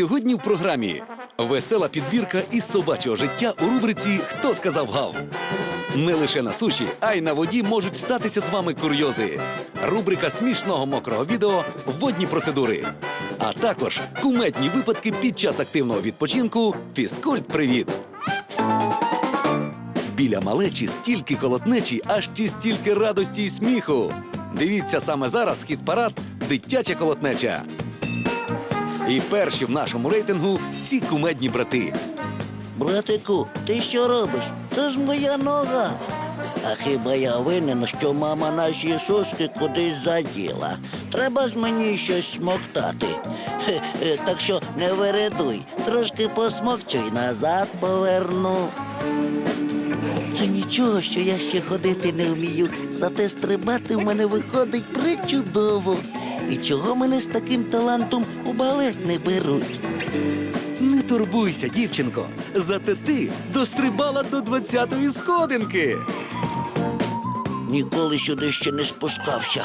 Сьогодні в програмі весела підбірка із собачого життя у рубриці Хто сказав гав. Не лише на суші, а й на воді можуть статися з вами курйози. Рубрика смішного мокрого відео Водні процедури. А також кумедні випадки під час активного відпочинку Фізкульт Привіт. Біля малечі стільки колотнечі, аж чи стільки радості і сміху. Дивіться саме зараз хіт парад Дитяча колотнеча. І перші в нашому рейтингу всі кумедні брати. Братику, ти що робиш? Це ж моя нога. А хіба я винен, що мама наші соски кудись заділа? Треба ж мені щось смоктати. Хе-хе, так що не вередуй, трошки посмокчуй, назад поверну. Це нічого, що я ще ходити не вмію, зате стрибати в мене виходить причудово. І чого мене з таким талантом у балет не беруть? Не турбуйся, дівчинко. Зате ти дострибала до 20-ї сходинки. Ніколи сюди ще не спускався.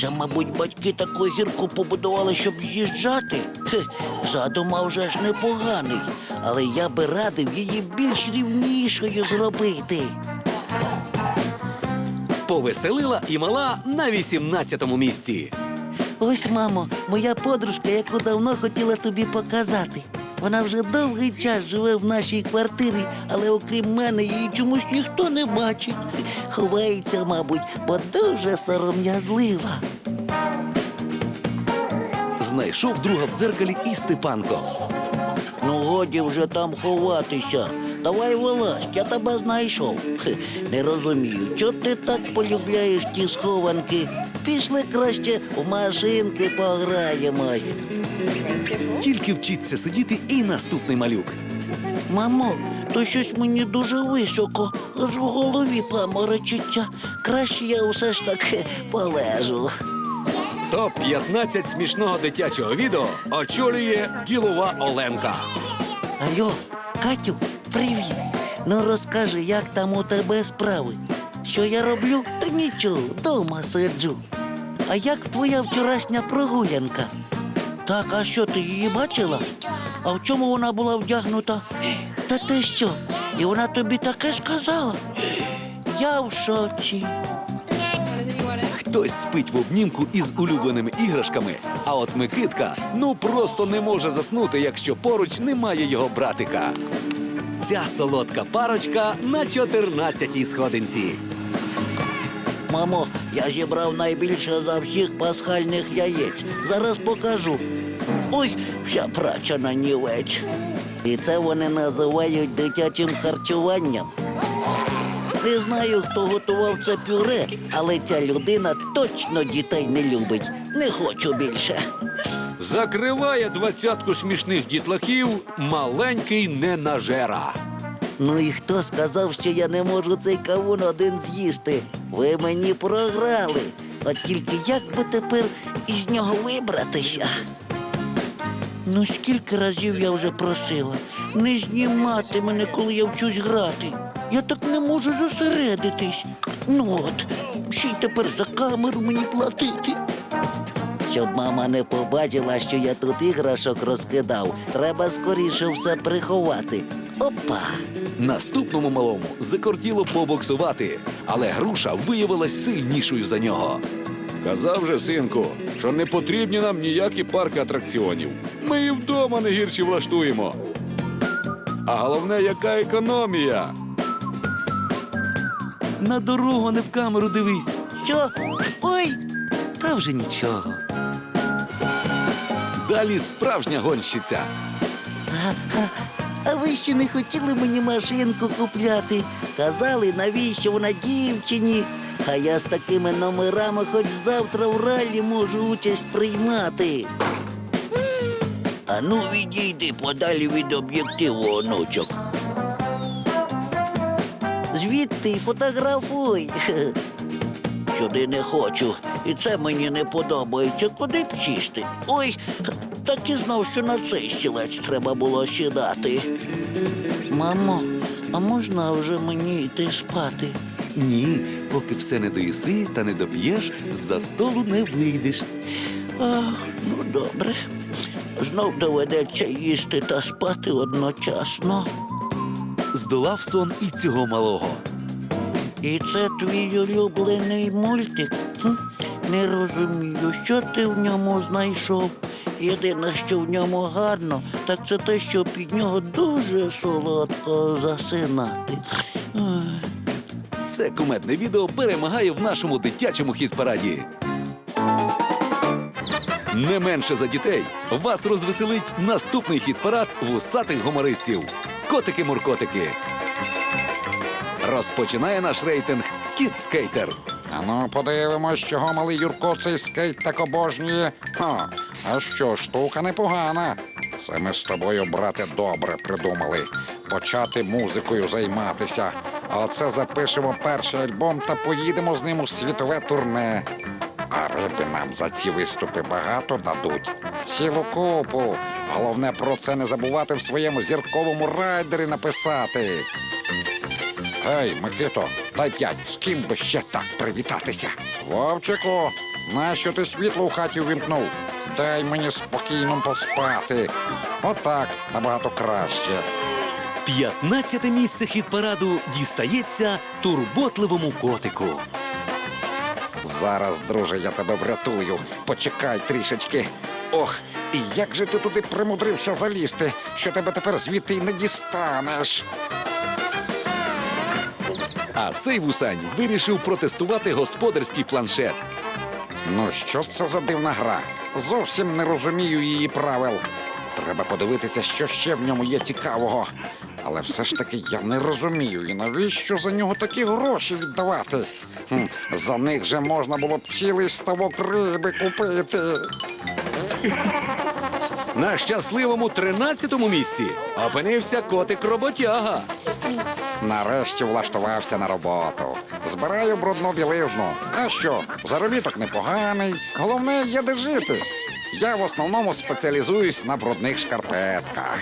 Це, мабуть, батьки таку гірку побудували, щоб з'їжджати. Хе, задум вже ж непоганий, але я би радив її більш рівнішою зробити. Повеселила і мала на 18-му місці. Ось, мамо, моя подружка, яку давно хотіла тобі показати. Вона вже довгий час живе в нашій квартирі, але окрім мене її чомусь ніхто не бачить. Ховається, мабуть, бо дуже сором'язлива. Знайшов друга в дзеркалі і Степанко. Ну, годі вже там ховатися. Давай вилазь, я тебе знайшов. Хе, не розумію, чого ти так полюбляєш ті схованки. Пішли краще в машинки пограємось. Тільки вчиться сидіти і наступний малюк. Мамо, то щось мені дуже високо, аж у голові паморочиться. Краще я все ж таки полежу. Топ-15 смішного дитячого відео очолює ділова Оленка. Алло, Катю, привіт. Ну розкажи, як там у тебе справи? Що я роблю? Та нічого, дома сиджу. А як твоя вчорашня прогулянка? Так, а що ти її бачила? А в чому вона була вдягнута? Та ти що? І вона тобі таке сказала? Я в шоці. Хтось спить в обнімку із улюбленими іграшками, а от Микитка ну просто не може заснути, якщо поруч немає його братика. Ця солодка парочка на 14-й сходинці. Мамо, я зібрав найбільше за всіх пасхальних яєць. Зараз покажу. Ой, вся праця на нівець. І це вони називають дитячим харчуванням. Не знаю, хто готував це пюре, але ця людина точно дітей не любить. Не хочу більше. Закриває двадцятку смішних дітлахів маленький ненажера. Ну і хто сказав, що я не можу цей кавун один з'їсти? Ви мені програли. От тільки як би тепер із нього вибратися? Ну, скільки разів я вже просила, не знімати мене, коли я вчусь грати. Я так не можу зосередитись. Ну от, ще й тепер за камеру мені платити. Щоб мама не побачила, що я тут іграшок розкидав, треба скоріше все приховати. Опа! Наступному малому закортіло побоксувати, але груша виявилась сильнішою за нього. Казав же, синку, що не потрібні нам ніякі парки атракціонів. Ми і вдома не гірші влаштуємо. А головне, яка економія. На дорогу не в камеру дивись. Що? Ой! Та вже нічого. Далі справжня гонщиця. А, ви ще не хотіли мені машинку купляти? Казали, навіщо вона дівчині? А я з такими номерами хоч завтра в ралі можу участь приймати. А ну відійди подалі від об'єктиву, онучок. Звідти фотографуй. Сюди не хочу. І це мені не подобається. Куди б сісти? Ой, так і знав, що на цей стілець треба було сідати. Мамо, а можна вже мені йти спати? Ні, поки все не доїси та не доп'єш, за столу не вийдеш. Ах, ну добре. знов доведеться їсти та спати одночасно. Здолав сон і цього малого. І це твій улюблений мультик. Хм, Не розумію, що ти в ньому знайшов. Єдине, що в ньому гарно, так це те, що під нього дуже солодко засинати. Це кумедне відео перемагає в нашому дитячому хіт-параді. Не менше за дітей вас розвеселить наступний хіт-парад вусатих гумористів. Котики-муркотики. Розпочинає наш рейтинг Кіт Скейтер. А ну, подивимось, чого малий Юрко цей скейт так обожнює. Ха, а що, штука непогана. Це ми з тобою, брате, добре придумали. Почати музикою займатися. А це запишемо перший альбом та поїдемо з ним у світове турне. А риби нам за ці виступи багато дадуть. Цілу купу. Головне про це не забувати в своєму зірковому райдері написати. Гей, Микито, дай п'ять. З ким би ще так привітатися? Вовчику, нащо ти світло у хаті увімкнув? Дай мені спокійно поспати. Отак набагато краще. 15 місце хіт-параду дістається турботливому котику. Зараз, друже, я тебе врятую. Почекай трішечки. Ох, і як же ти туди примудрився залізти, що тебе тепер звідти й не дістанеш? А цей вусань вирішив протестувати господарський планшет. Ну, що це за дивна гра? Зовсім не розумію її правил. Треба подивитися, що ще в ньому є цікавого. Але все ж таки я не розумію, і навіщо за нього такі гроші віддавати? Хм, за них же можна було б цілий ставок риби купити. На щасливому 13-му місці опинився котик роботяга. Нарешті влаштувався на роботу. Збираю брудну білизну. А що, заробіток непоганий. Головне є де жити. Я в основному спеціалізуюсь на брудних шкарпетках.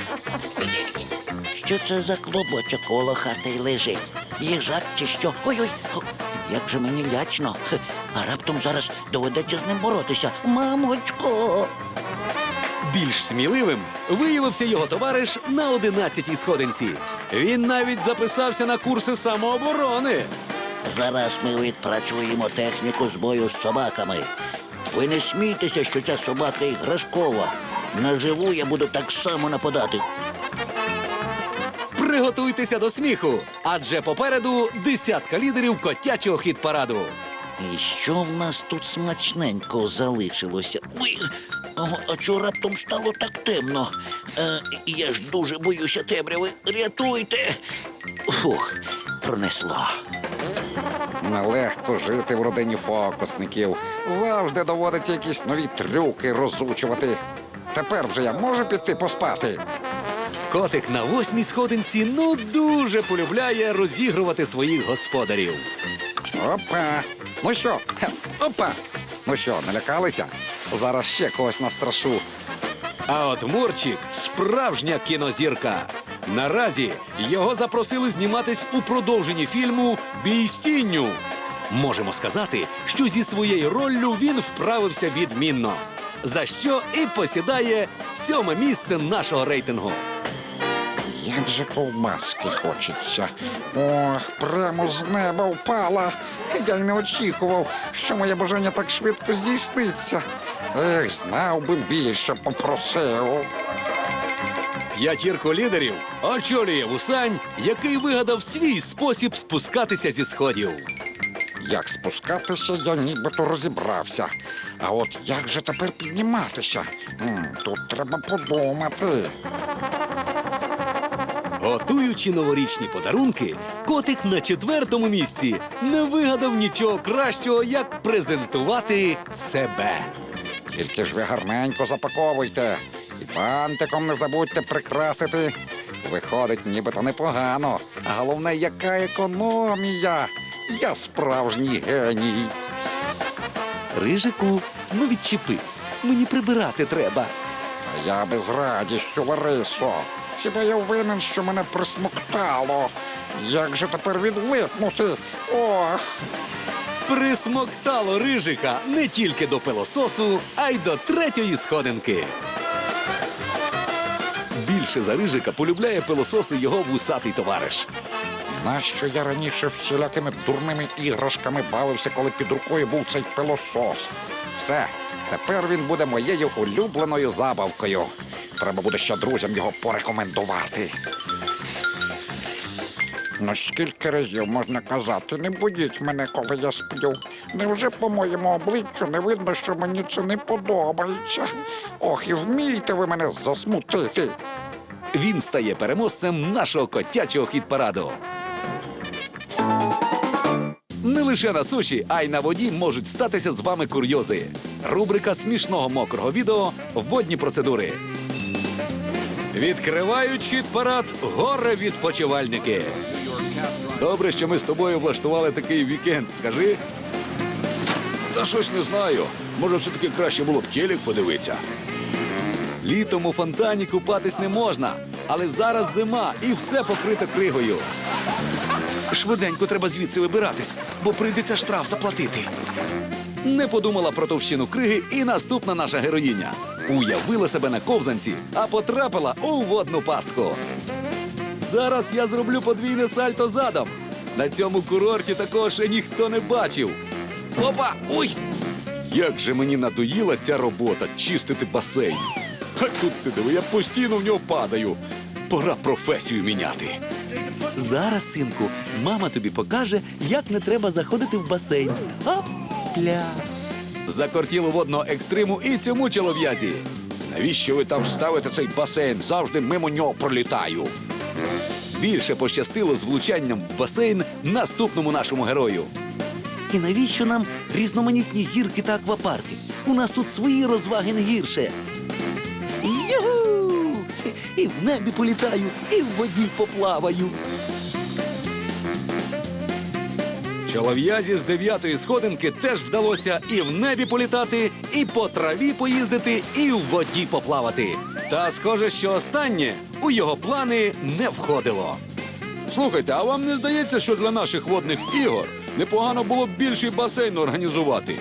Що це за клубочок коло хати лежить? Їжак чи що? Ой-ой, як же мені лячно. А раптом зараз доведеться з ним боротися. Мамочко! Більш сміливим виявився його товариш на 11-й сходинці. Він навіть записався на курси самооборони. Зараз ми відпрацюємо техніку з бою з собаками. Ви не смійтеся, що ця собака іграшкова. Наживу я буду так само нападати. Приготуйтеся до сміху, адже попереду десятка лідерів котячого хіт-параду. І що в нас тут смачненько залишилося? Ой, а, а чого раптом стало так темно? Е, я ж дуже боюся темряви. Рятуйте. Фух, пронесло. Нелегко жити в родині фокусників. Завжди доводиться якісь нові трюки розучувати. Тепер вже я можу піти поспати. Котик на восьмій сходинці ну дуже полюбляє розігрувати своїх господарів. Опа. Ну що? Опа. Ну що, налякалися? Зараз ще когось настрашу. А от Мурчик справжня кінозірка. Наразі його запросили зніматись у продовженні фільму Бій з тінню. Можемо сказати, що зі своєю роллю він вправився відмінно. За що і посідає сьоме місце нашого рейтингу. Як же ковбаски хочеться. Ох, прямо з неба впала. Я й не очікував, що моє бажання так швидко здійсниться. Ех, знав би більше попросив. П'ятірку лідерів очолює вусань, який вигадав свій спосіб спускатися зі сходів. Як спускатися, я нібито розібрався. А от як же тепер підніматися? М, тут треба подумати. Готуючи новорічні подарунки, котик на четвертому місці не вигадав нічого кращого, як презентувати себе. Тільки ж ви гарненько запаковуйте. І бантиком не забудьте прикрасити. Виходить, нібито непогано. А головне, яка економія. Я справжній геній. Рижику, ну відчепись, мені прибирати треба. А я би з радістю, Ларисо. Хіба я винен, що мене присмоктало? Як же тепер відлипнути? Ох. Присмоктало рижика не тільки до пилососу, а й до третьої сходинки. більше за рижика полюбляє пилососи його вусатий товариш. Нащо я раніше всілякими дурними іграшками бавився, коли під рукою був цей пилосос? Все, тепер він буде моєю улюбленою забавкою. Треба буде ще друзям його порекомендувати. Ну, скільки разів можна казати, не будіть мене, коли я сплю. Невже по моєму обличчю не видно, що мені це не подобається? Ох, і вмієте ви мене засмутити. Він стає переможцем нашого котячого хіт-параду. Не лише на суші, а й на воді можуть статися з вами курйози. Рубрика смішного мокрого відео Водні процедури. Відкривають хіт-парад горе відпочивальники. Добре, що ми з тобою влаштували такий вікенд, скажи. Та щось не знаю. Може, все-таки краще було б телек подивитися. Літом у фонтані купатись не можна, але зараз зима і все покрито кригою. Швиденько треба звідси вибиратись, бо прийдеться штраф заплатити. Не подумала про товщину криги і наступна наша героїня. Уявила себе на ковзанці, а потрапила у водну пастку. Зараз я зроблю подвійне сальто задом. На цьому курорті такого ще ніхто не бачив. Опа! Ой! Як же мені надоїла ця робота чистити басейн. А тут ти диви, я постійно в нього падаю. Пора професію міняти. Зараз, синку, мама тобі покаже, як не треба заходити в басейн. Опля. Закортіло водного екстриму і цьому чолов'язі. Навіщо ви там ставите цей басейн? Завжди мимо нього пролітаю. Більше пощастило з влучанням в басейн наступному нашому герою. І навіщо нам різноманітні гірки та аквапарки? У нас тут свої розваги не гірше. Юху! І в небі політаю, і в воді поплаваю. Чолов'язі з дев'ятої сходинки теж вдалося і в небі політати, і по траві поїздити, і в воді поплавати. Та схоже, що останнє у його плани не входило. Слухайте, а вам не здається, що для наших водних ігор непогано було б більший басейн організувати?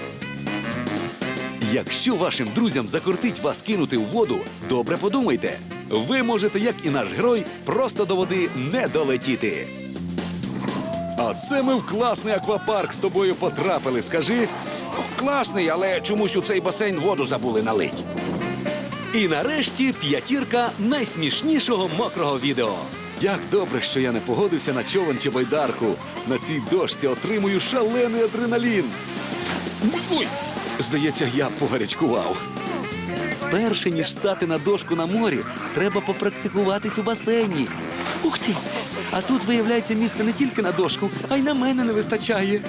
Якщо вашим друзям закортить вас кинути в воду, добре подумайте. Ви можете, як і наш герой, просто до води не долетіти. А це ми в класний аквапарк з тобою потрапили, скажи. Класний, але чомусь у цей басейн воду забули налить. І нарешті п'ятірка найсмішнішого мокрого відео. Як добре, що я не погодився на човен чи байдарку. На цій дошці отримую шалений адреналін. Ой, здається, я погарячкував. Перше ніж стати на дошку на морі, треба попрактикуватись у басейні. Ух ти! А тут виявляється місце не тільки на дошку, а й на мене не вистачає.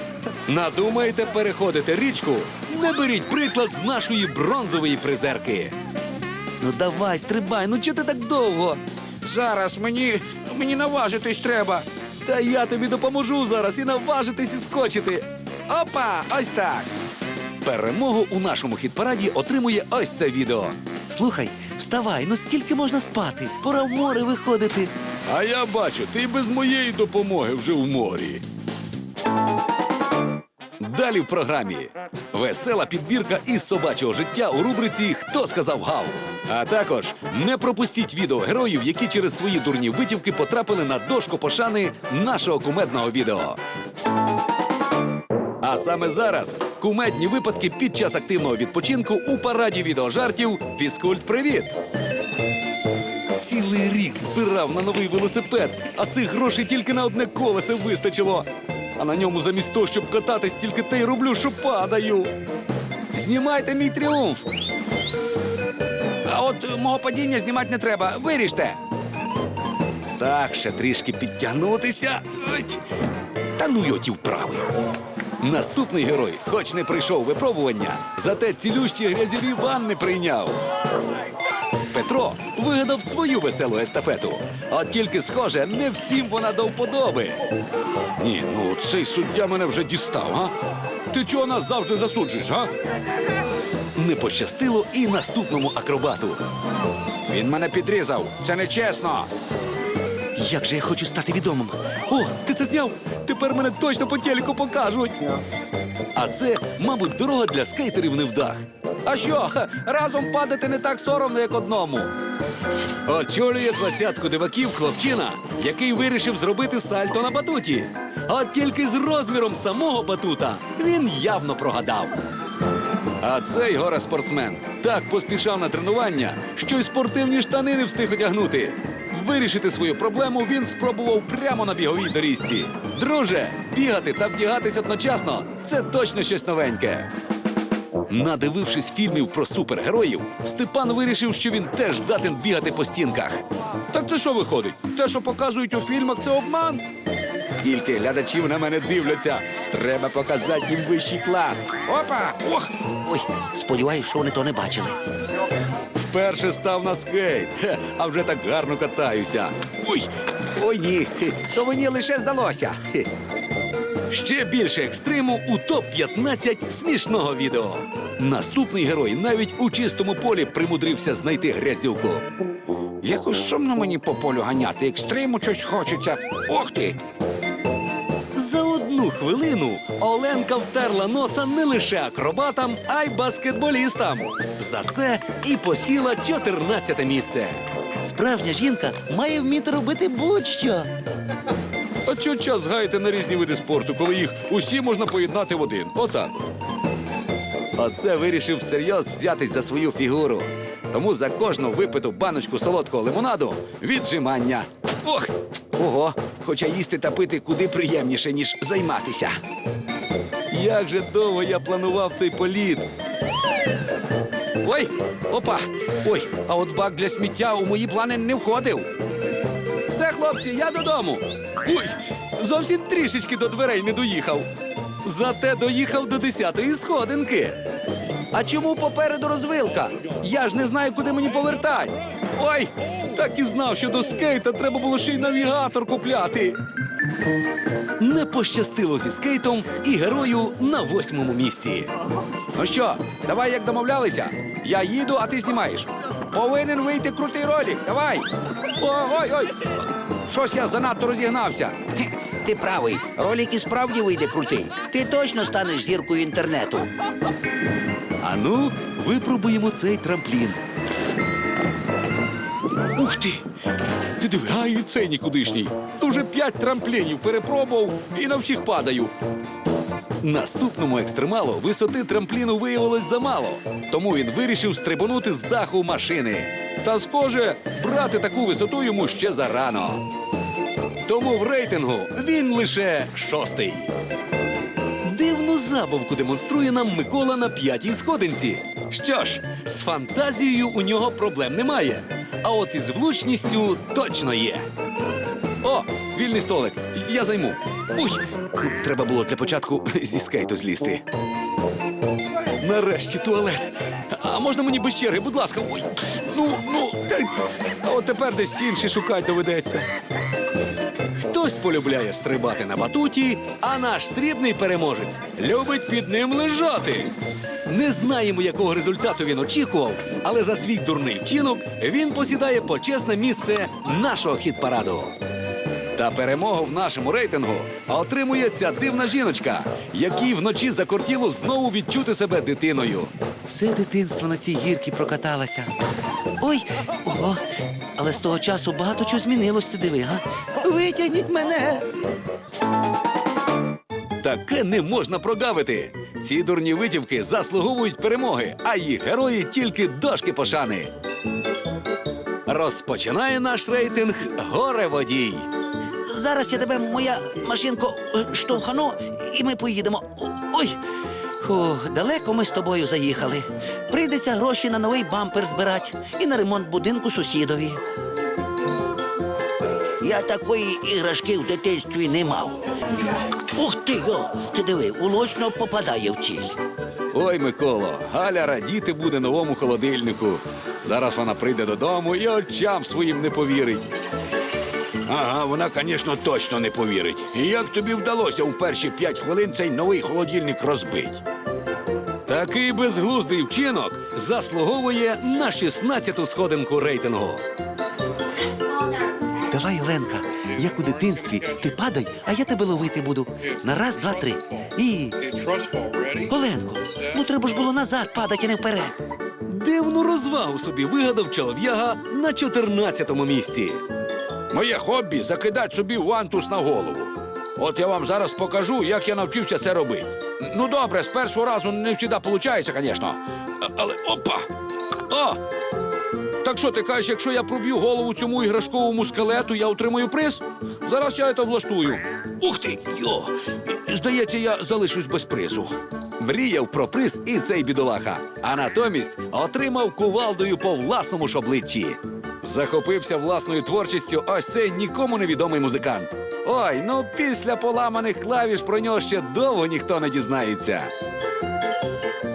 Надумаєте переходити річку? Не беріть приклад з нашої бронзової призерки. Ну давай, стрибай, ну чого ти так довго? Зараз мені мені наважитись треба. Та я тобі допоможу зараз і наважитись і скочити. Опа! Ось так. Перемогу у нашому хіт-параді отримує ось це відео. Слухай, вставай, ну скільки можна спати? Пора в море виходити. А я бачу, ти без моєї допомоги вже в морі. Далі в програмі весела підбірка із собачого життя у рубриці Хто сказав гав. А також не пропустіть відео героїв, які через свої дурні витівки потрапили на дошку пошани нашого кумедного відео. А саме зараз кумедні випадки під час активного відпочинку у параді відеожартів Фізкульт Привіт. Цілий рік збирав на новий велосипед, а цих грошей тільки на одне колесо вистачило. А на ньому замість того, щоб кататись, тільки те й роблю, що падаю. Знімайте мій тріумф. А от е, мого падіння знімати не треба. Виріжте. Так, ще трішки підтягнутися. Та ну його ті вправи. Наступний герой, хоч не прийшов випробування, зате цілющі грязьові ванни прийняв. Петро вигадав свою веселу естафету. От тільки схоже, не всім вона до вподоби. Ні, ну цей суддя мене вже дістав, га? Ти чого нас завжди засуджуєш, га? Не пощастило і наступному акробату. Він мене підрізав. Це нечесно. Як же я хочу стати відомим. О, ти це зняв? Тепер мене точно по телеку покажуть. А це, мабуть, дорога для скейтерів невдах. А що, разом падати не так соромно, як одному. Очолює двадцятку диваків хлопчина, який вирішив зробити сальто на батуті. От тільки з розміром самого батута він явно прогадав. А цей горе спортсмен так поспішав на тренування, що й спортивні штани не встиг одягнути. Вирішити свою проблему він спробував прямо на біговій доріжці. Друже, бігати та вдягатись одночасно це точно щось новеньке. Надивившись фільмів про супергероїв, Степан вирішив, що він теж здатен бігати по стінках. Так це що виходить? Те, що показують у фільмах, це обман. Скільки глядачів на мене дивляться, треба показати їм вищий клас. Опа! Ох! Ой, сподіваюсь, що вони то не бачили. Вперше став на скейт, Хе, а вже так гарно катаюся. Ой! Ой ні, хе, то мені лише здалося. Хе. Ще більше екстриму у топ-15 смішного відео. Наступний герой навіть у чистому полі примудрився знайти грязюку. Якось сумно мені по полю ганяти, екстриму щось хочеться. Ох ти! За одну хвилину Оленка втерла носа не лише акробатам, а й баскетболістам. За це і посіла 14 місце. Справжня жінка має вміти робити будь-що. А чого час гаяти на різні види спорту, коли їх усі можна поєднати в один? Отак. Оце вирішив всерйоз взятись за свою фігуру. Тому за кожну випиту баночку солодкого лимонаду віджимання. Ох! Ого! Хоча їсти та пити куди приємніше, ніж займатися. Як же довго я планував цей політ. Ой! Опа! Ой, а от бак для сміття у мої плани не входив. Все, хлопці, я додому. Ой, зовсім трішечки до дверей не доїхав. Зате доїхав до десятої сходинки. А чому попереду розвилка? Я ж не знаю, куди мені повертати. Ой, так і знав, що до скейта треба було ще й навігатор купляти. Не пощастило зі скейтом і герою на восьмому місці. Ну що, давай як домовлялися? Я їду, а ти знімаєш. Повинен вийти крутий ролик. Давай. Ой, ой, ой. Щось я занадто розігнався. Ти правий, ролик і справді вийде крутий. Ти точно станеш зіркою інтернету. А ну, випробуємо цей трамплін. Ух ти! Ти диви, а і цей нікудишній. Дуже п'ять трамплінів перепробував і на всіх падаю. Наступному екстремалу висоти трампліну виявилось замало, тому він вирішив стрибонути з даху машини. Та схоже, брати таку висоту йому ще зарано. Тому в рейтингу він лише шостий. Дивну забавку демонструє нам Микола на п'ятій сходинці. Що ж, з фантазією у нього проблем немає. А от із влучністю точно є. О, вільний столик. Я займу. Ну, Треба було для початку зі скейту злізти. Нарешті туалет. А можна мені без черги, будь ласка. Ой. Ну, ну, а от тепер десь інший шукати доведеться. Хтось полюбляє стрибати на батуті, а наш срібний переможець любить під ним лежати. Не знаємо, якого результату він очікував, але за свій дурний вчинок він посідає почесне місце нашого хіт-параду. Та перемогу в нашому рейтингу отримує ця дивна жіночка, якій вночі закортіло знову відчути себе дитиною. Все дитинство на цій гірці прокаталася. Ой, ого, але з того часу багато чого змінилось, ти диви, га? Витягніть мене. Таке не можна прогавити. Ці дурні витівки заслуговують перемоги, а їх герої тільки дошки пошани. Розпочинає наш рейтинг горе водій. Зараз я тебе, моя машинко, е, штовхану, і ми поїдемо. Ой! Фух, далеко ми з тобою заїхали. Прийдеться гроші на новий бампер збирати і на ремонт будинку сусідові. Я такої іграшки в дитинстві не мав. Ух ти йо! Ти диви, улочно попадає в ціль. Ой, Миколо, Галя радіти буде новому холодильнику. Зараз вона прийде додому і очам своїм не повірить. Ага, вона, звісно, точно не повірить. І як тобі вдалося у перші п'ять хвилин цей новий холодильник розбити? Такий безглуздий вчинок заслуговує на 16-ту сходинку рейтингу. Давай, Оленка, як у дитинстві, ти падай, а я тебе ловити буду. На раз, два, три. І. Оленко, ну треба ж було назад падати, а не вперед. Дивну розвагу собі вигадав чолов'яга на 14-му місці. Моє хобі закидати собі вантус на голову. От я вам зараз покажу, як я навчився це робити. Ну добре, з першого разу не завжди виходить, звісно. Але опа! О! Так що ти кажеш, якщо я проб'ю голову цьому іграшковому скелету, я отримаю приз? Зараз я це влаштую. Ух ти! Йо! Здається, я залишусь без призу. Мріяв про приз і цей бідолаха, а натомість отримав кувалдою по власному ж. Захопився власною творчістю ось цей нікому невідомий музикант. Ой, ну після поламаних клавіш про нього ще довго ніхто не дізнається.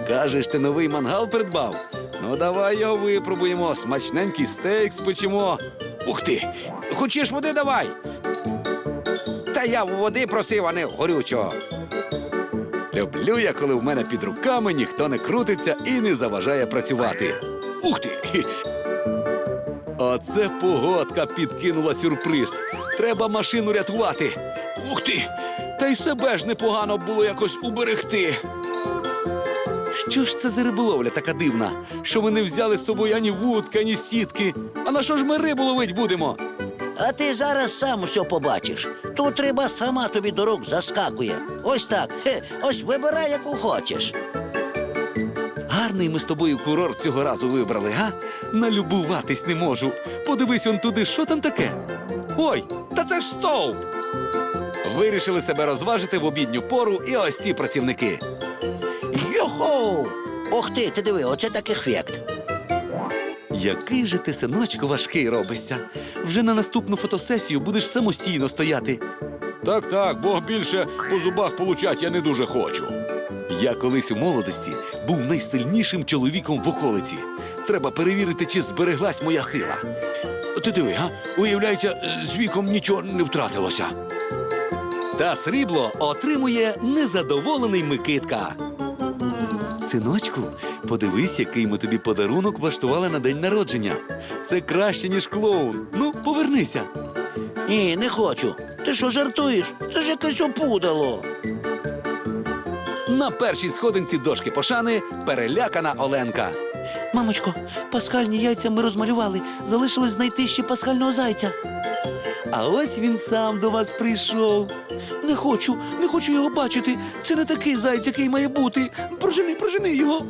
Кажеш, ти новий мангал придбав? Ну давай його випробуємо, смачненький стейк спечемо. Ух ти! Хочеш води давай? Та я води просив, а не горючого. Люблю я, коли в мене під руками ніхто не крутиться і не заважає працювати. Ух ти! Хі. Оце погодка підкинула сюрприз. Треба машину рятувати. Ух ти! Та й себе ж непогано було якось уберегти. Що ж це за риболовля така дивна, що ми не взяли з собою ані вудки, ані сітки. А на що ж ми рибу ловить будемо? А ти зараз сам усе побачиш. Тут риба сама тобі до рук заскакує. Ось так. Хе, ось вибирай, яку хочеш. Гарний ми з тобою курорт цього разу вибрали, га? Налюбуватись не можу. Подивись он туди, що там таке? Ой, та це ж стовп! Вирішили себе розважити в обідню пору і ось ці працівники. Йохоу! Ох ти, ти диви, оце так ефект. Який же ти, синочку, важкий робишся. Вже на наступну фотосесію будеш самостійно стояти. Так, так, Бог більше по зубах получать я не дуже хочу. Я колись у молодості був найсильнішим чоловіком в околиці. Треба перевірити, чи збереглась моя сила. Ти диви, га? Уявляється, е, з віком нічого не втратилося. Та срібло отримує незадоволений Микитка. Синочку, подивись, який ми тобі подарунок влаштували на день народження. Це краще, ніж клоун. Ну, повернися. Ні, не хочу. Ти що жартуєш? Це ж якесь опудало. На першій сходинці дошки пошани перелякана Оленка. Мамочко, пасхальні яйця ми розмалювали. Залишилось знайти ще пасхального зайця. А ось він сам до вас прийшов. Не хочу, не хочу його бачити. Це не такий зайць, який має бути. Прожени, прожени його.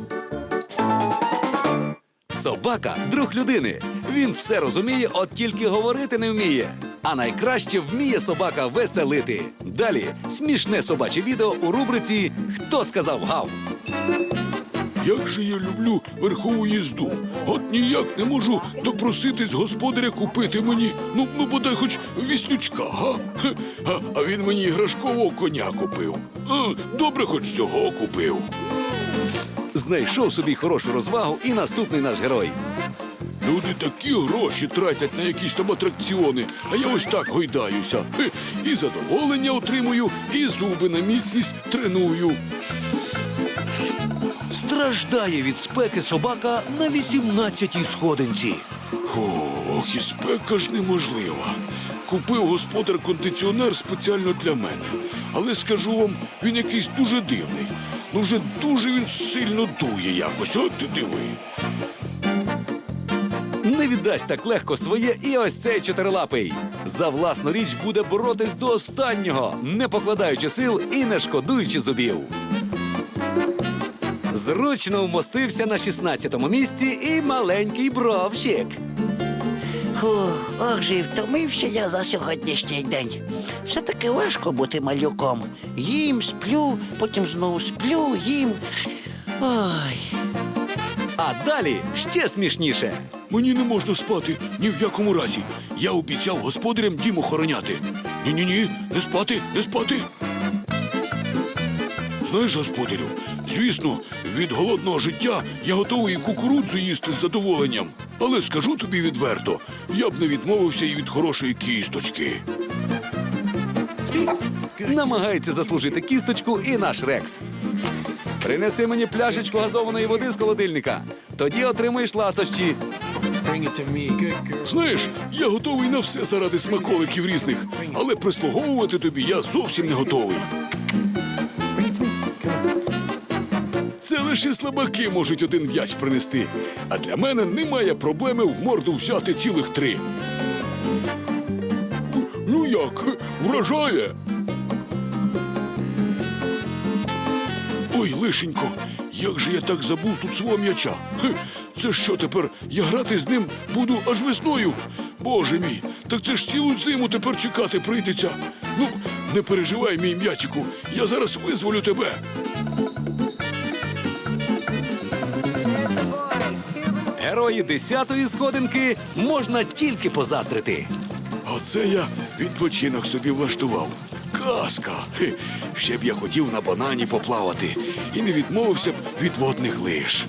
Собака друг людини. Він все розуміє, от тільки говорити не вміє. А найкраще вміє собака веселити. Далі смішне собаче відео у рубриці Хто сказав гав? Як же я люблю верхову їзду. От ніяк не можу допроситись господаря купити мені, ну, ну бодай хоч віслючка, га? А, а він мені іграшкового коня купив. А, добре, хоч цього купив. Знайшов собі хорошу розвагу і наступний наш герой. Люди такі гроші тратять на якісь там атракціони, а я ось так гойдаюся. І задоволення отримую, і зуби на міцність треную. Страждає від спеки собака на 18-й сходинці. Ох, і спека ж неможлива. Купив господар кондиціонер спеціально для мене. Але скажу вам, він якийсь дуже дивний. Ну вже дуже він сильно дує якось. От ти диви. Не віддасть так легко своє і ось цей чотирилапий. За власну річ буде боротись до останнього, не покладаючи сил і не шкодуючи зубів. Зручно вмостився на 16-му місці і маленький бровщик. Фух, ох же й втомився я за сьогоднішній день. Все-таки важко бути малюком. Їм, сплю, потім знову сплю, їм. Ой. А далі ще смішніше. Мені не можна спати ні в якому разі. Я обіцяв господарям дім охороняти. Ні-ні ні, не спати, не спати. Знаєш, господарю, звісно, від голодного життя я готовий кукурудзу їсти з задоволенням. Але скажу тобі відверто, я б не відмовився і від хорошої кісточки. Намагається заслужити кісточку і наш Рекс. Принеси мені пляшечку газованої води з холодильника. Тоді отримаєш ласощі. Знаєш, я готовий на все заради смаколиків різних, але прислуговувати тобі я зовсім не готовий. Це лише слабаки можуть один м'яч принести. А для мене немає проблеми в морду взяти цілих три. Ну як, вражає? Ой, лишенько, як же я так забув тут свого м'яча? Це що тепер? Я грати з ним буду аж весною? Боже мій, так це ж цілу зиму тепер чекати прийдеться. Ну, не переживай, мій м'ячику, я зараз визволю тебе. Герої десятої сходинки можна тільки позаздрити. Оце я відпочинок собі влаштував. Казка. Хе, Ще б я хотів на банані поплавати і не відмовився б від водних лиж.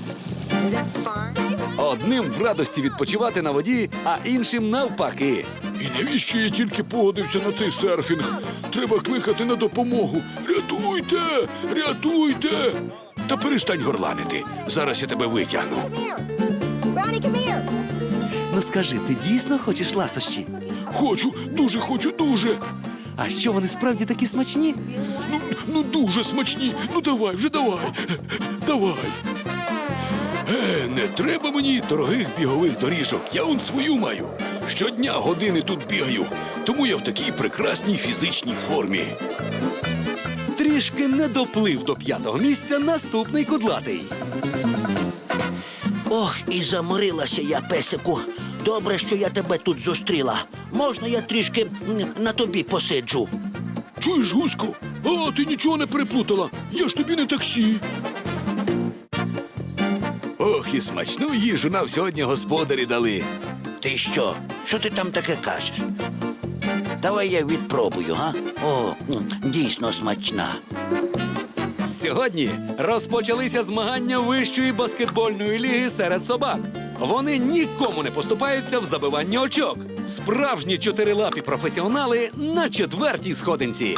Одним в радості відпочивати на воді, а іншим навпаки. І навіщо я тільки погодився на цей серфінг? Треба кликати на допомогу. Рятуйте! Рятуйте! Та перестань горланити. Зараз я тебе витягну. Ну скажи, ти дійсно хочеш ласощі? Хочу, дуже хочу, дуже. А що вони справді такі смачні? Ну, ну дуже смачні. Ну давай, вже давай. Давай. Е, не треба мені дорогих бігових доріжок. Я он свою маю. Щодня години тут бігаю. Тому я в такій прекрасній фізичній формі. Трішки не доплив до п'ятого місця наступний кудлатий. Ох, і заморилася я, песику. Добре, що я тебе тут зустріла. Можна я трішки м, на тобі посиджу? Чуєш, Гусько? А, ти нічого не переплутала. Я ж тобі не таксі. Ох, і смачну їжу нам сьогодні господарі дали. Ти що? Що ти там таке кажеш? Давай я відпробую, га? О, дійсно смачна. Сьогодні розпочалися змагання вищої баскетбольної ліги серед собак. Вони нікому не поступаються в забиванні очок. Справжні чотирилапі професіонали на четвертій сходинці.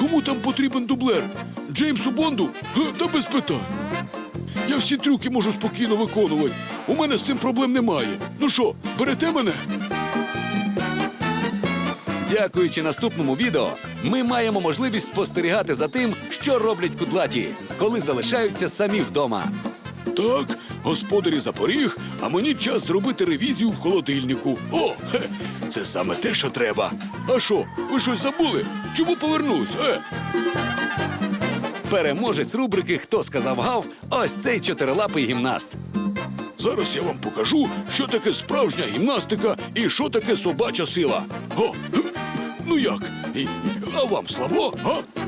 Кому там потрібен дублер? Джеймсу Бонду? Та без питань. Я всі трюки можу спокійно виконувати. У мене з цим проблем немає. Ну що, берете мене? Дякуючи наступному відео, ми маємо можливість спостерігати за тим, що роблять кудлаті, коли залишаються самі вдома. Так, господарі запоріг, а мені час зробити ревізію в холодильнику. О, хе, це саме те, що треба. А що, ви щось забули? Чому повернулись? Е? Переможець рубрики Хто сказав гав? Ось цей чотирилапий гімнаст. Зараз я вам покажу, що таке справжня гімнастика і що таке собача сила. О, ну як? А вам слабо? А?